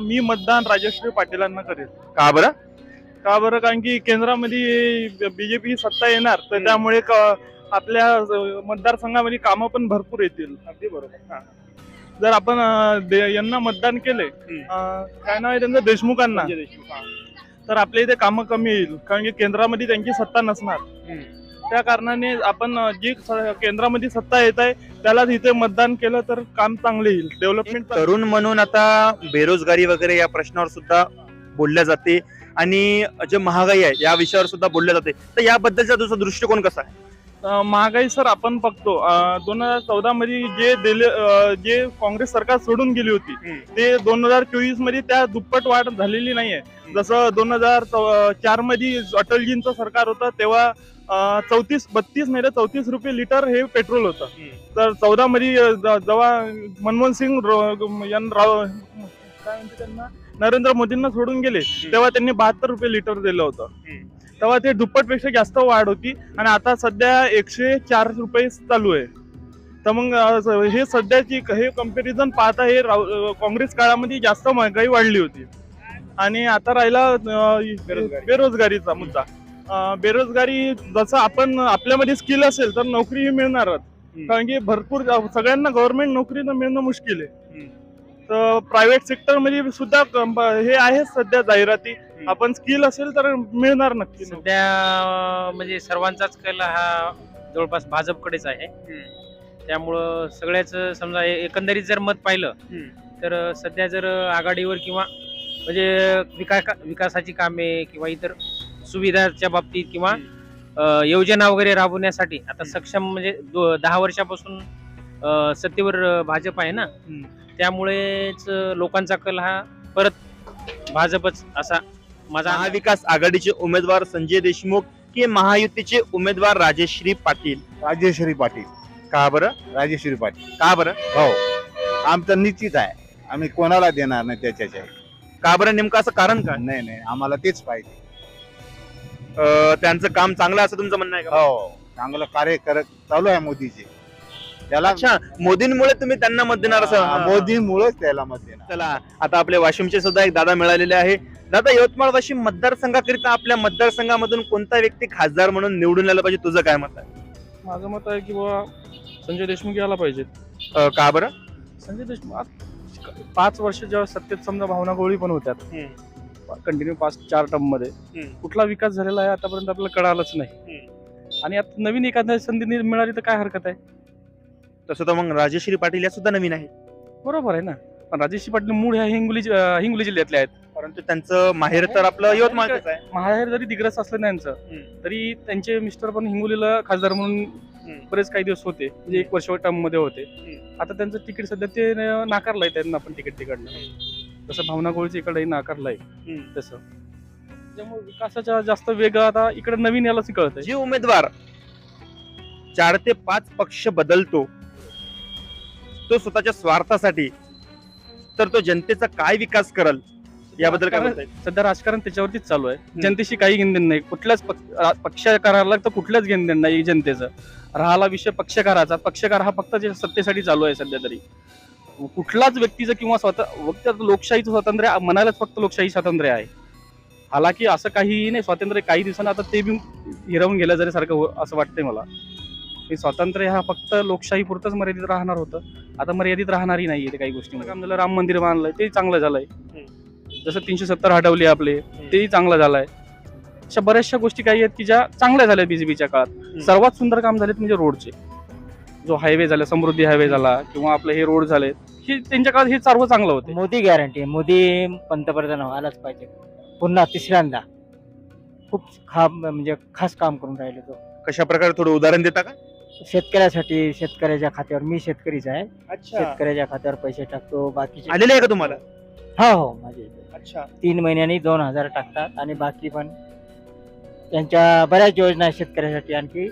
मी मतदान राजश्री पाटीलांना करेल. का बरं? का बरं? कारण की केंद्रामध्ये बीजेपी सत्ता येणार तर. त्यामुळे क- आपल्या मतदारसंघामध्ये कामं पण भरपूर येतील. अगदी बरोबर. जर आपण अं, दे- यांना मतदान केले अं, काय नाव आहे त्यांचं देशमुखांना तर आपल्या इथे कामं कमी येईल. कारण की केंद्रामध्ये त्यांची सत्ता नसणार. त्या कारणाने आपण जी केंद्रामध्ये सत्ता येत आहे त्याला इथे मतदान केलं तर काम चांगले येईल. डेव्हलपमेंट तरुण म्हणून आता बेरोजगारी वगैरे या प्रश्नावर सुद्धा बोलल्या जाते. आणि जे महागाई आहे या विषयावर सुद्धा बोलल्या जाते. तर याबद्दलचा तुझा दृष्टिकोन कसा आहे? महागाई सर आपण बघतो दोन हजार चौदा मध्ये जे दिले जे काँग्रेस सरकार सोडून गेली होती ते दोन हजार चोवीसमध्ये त्या दुप्पट वाढ झालेली नाहीये. जसं दोन हजार चारमध्ये अटलजींचं सरकार होतं तेव्हा चौतीस बत्तीस नाही चौतीस रुपये लिटर हे पेट्रोल होतं. तर चौदा मध्ये जेव्हा मनमोहन सिंग राव काय म्हणते त्यांना नरेंद्र मोदींना सोडून गेले तेव्हा त्यांनी बहात्तर रुपये लिटर दिलं होतं. तेव्हा ते दुप्पटपेक्षा जास्त वाढ होती आणि आता सध्या एकशे चार रुपये चालू आहे. तर मग हे सध्याची हे कंपॅरिझन पाहता हे राव- काँग्रेस काळामध्ये जास्त महागाई वाढली होती. आणि आता राहिला. बेरोजगारीचा मुद्दा. बेरोजगारी जसं आपण आपल्यामध्ये स्किल असेल तर नोकरी मिळणारच कारण की भरपूर सगळ्यांना गव्हर्नमेंट नोकरी मिळणं मुश्किल आहे. तर प्रायव्हेट सेक्टरमध्ये सुद्धा हे आहे सध्या जाहिराती. आपण स्किल असेल तर मिळणार नक्की. सध्या म्हणजे सर्वांचाच कल हा जवळपास भाजपकडेच आहे त्यामुळं सगळ्याच समजा एकंदरीत जर मत पाहिलं. तर सध्या जर आघाडीवर किंवा म्हणजे विकास विकासाची कामे किंवा इतर सुविधाच्या बाबतीत किंवा योजना वगैरे राबवण्यासाठी आता सक्षम म्हणजे दहा वर्षापासून सत्तेवर भाजप आहे ना. त्यामुळेच लोकांचा कल हा परत भाजपच असा माझा. महाविकास आघाडीचे उमेदवार संजय देशमुख की महायुतीचे उमेदवार राजेश्री पाटील? राजेश्वरी पाटील. का बरं? राजेश्वरी पाटील. का बरं? हो. आमचं निश्चित आहे. आम्ही कोणाला देणार नाही त्याच्याच्या का बरं? नेमकं असं कारण काय? नाही नाही. आम्हाला तेच पाहिजे. अं, त्यांचं काम चांगलं असं तुमचं म्हणणं आहे का? हो. चांगलं कार्य करत चालू आहे मोदीचे त्याला अच्छा. मोदींमुळे तुम्ही त्यांना मत देणार असं? हा, मोदीमुळेच त्याला मत देणार. चला. आता आपले वाशिमचे सुद्धा एक दादा मिळालेले आहे. दादा यवतमाळ वाशिम मतदारसंघाकरिता आपल्या मतदारसंघामधून कोणता व्यक्ती खासदार म्हणून निवडून आला पाहिजे? तुझं काय मत आहे? माझं मत आहे की बाबा संजय देशमुख यायला पाहिजे अं, का बरं? संजय देशमुख आज पाच वर्ष जेव्हा सत्तेत समजा भावना गोळी पण होत्यात. कंटिन्यू पाच चार टर्ममध्ये. हम्म. कुठला विकास झालेला आहे आतापर्यंत आपल्याला कळालंच नाही. आणि आता नवीन एखाद्या संधी नि- मिळाली तर काय हरकत आहे? तसं तर मग राजेश्री पाटील या सुद्धा नवीन आहे. बरोबर आहे ना. पण राजेश पाटील मूळ ह्या हिंगोली जि- अं, हिंगोली जिल्ह्यातले आहेत. परंतु त्यांचं माहेर तर आपलं यवतमाळच आहे. माहेर जरी दिग्रस असलं नाही यांचं हम्म. तरी त्यांचे मिस्टर पण हिंगोलीला खासदार म्हणून बरेच काही दिवस होते. म्हणजे एक वर्ष टर्ममध्ये होते आता त्यांचं तिकीट सध्या ते न- नाकारलंय त्यांना पण तिकीट तिकडनं. तसं भावना गोळीचं इकडे नाकारलंय. तसं. त्यामुळे विकासाचा जास्त वेग आता इकडे नवीन यालाच कळत जे उमेदवार चार ते पाच पक्ष बदलतो तो स्वतःच्या स्वार्थासाठी तर तो जनतेचा काय विकास करल? याबद्दल काय सध्या राजकारण त्याच्यावरतीच चालू आहे. जनतेशी काही घेणदेण नाही. कुठल्याच पक्ष- रा- पक्षकाराला तर कुठल्याच घेणदेण नाही जनतेचं. राहिला विषय पक्षकाराचा. पक्षकार हा फक्त जे सत्तेसाठी चालू आहे सध्या तरी. कुठलाच व्यक्तीचं किंवा स्वतः फक्त लोकशाहीचं स्वातंत्र्य म्हणायलाच फक्त लोकशाही स्वातंत्र्य आहे. हालाकी असं काहीही नाही. स्वातंत्र्य काही दिवसांनी आता ते बी हिरवून गेलं जरी सारखं हो- असं वाटतंय मला. हे स्वातंत्र्य हा फक्त लोकशाही पुरतच मर्यादित राहणार होतं. आता मर्यादित राहणारही नाहीये ते काही गोष्टी काम झालं राम मंदिर बांधलंय ते चांगलं झालंय. जसं तीनशे सत्तर हटवले आपले तेही चांगलं झालंय. अशा बऱ्याचशा गोष्टी काही आहेत की ज्या चांगल्या झाल्या बीजेपीच्या काळात. सर्वात सुंदर काम झालेत म्हणजे रोडचे. जो हायवे झाला समृद्धी हायवे झाला किंवा आपले हे रोड झाले हे त्यांच्या काळात हे सर्व चांगलं होते. मोदी गॅरंटी मोदी पंतप्रधान व्हायलाच पाहिजे. पुन्हा तिसऱ्यांदा. खूप खा म्हणजे खास काम करून राहिले तो. कशा प्रकारे थोडं उदाहरण देता का? शेतकऱ्यासाठी शेतकऱ्याच्या खात्यावर मी शेतकरीच आहे. अच्छा. शेतकऱ्याच्या खात्यावर पैसे टाकतो बाकीचे आलेले आहे का तुम्हाला? हो हो माझे अच्छा. तीन महिन्यांनी दोन हजार टाकतात आणि बाकी पण त्यांच्या बऱ्याच योजना आहेत शेतकऱ्यासाठी आणखी.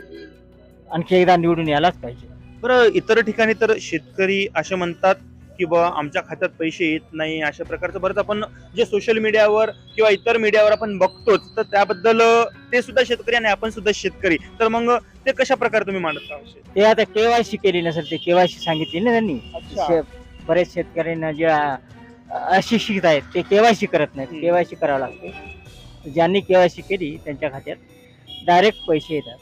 आणखी एकदा निवडून यायलाच पाहिजे. बरं इतर ठिकाणी तर शेतकरी असे म्हणतात की बा आमच्या खात्यात पैसे येत नाही अशा प्रकारचं बरंच आपण जे सोशल मीडियावर किंवा इतर मीडियावर आपण बघतोच तर त्याबद्दल ते सुद्धा शेतकरी आणि आपण सुद्धा शेतकरी. तर मग ते कशा प्रकारे तुम्ही मांडत आहात ते आता केवायसी केली नसेल ते केवायसी सांगितली ना त्यांनी. शे- बरेच शेतकऱ्यांना जे अशिक्षित आहेत ते केवायसी करत नाहीत. हम्म. केवायसी करावं लागते. ज्यांनी केवायसी केली त्यांच्या खात्यात डायरेक्ट पैसे येतात.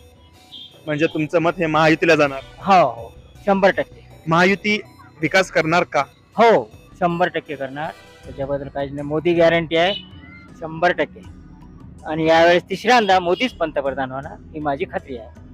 म्हणजे तुमचं मत हे महायुतीला जाणार? हो हो. शंभर टक्के. महायुती विकास करणार का? हो शंभर टक्के करणार. त्याच्याबद्दल काहीच नाही. मोदी गॅरंटी आहे शंभर टक्के. आणि यावेळेस तिसऱ्यांदा मोदीच पंतप्रधान होणार ही माझी खात्री आहे.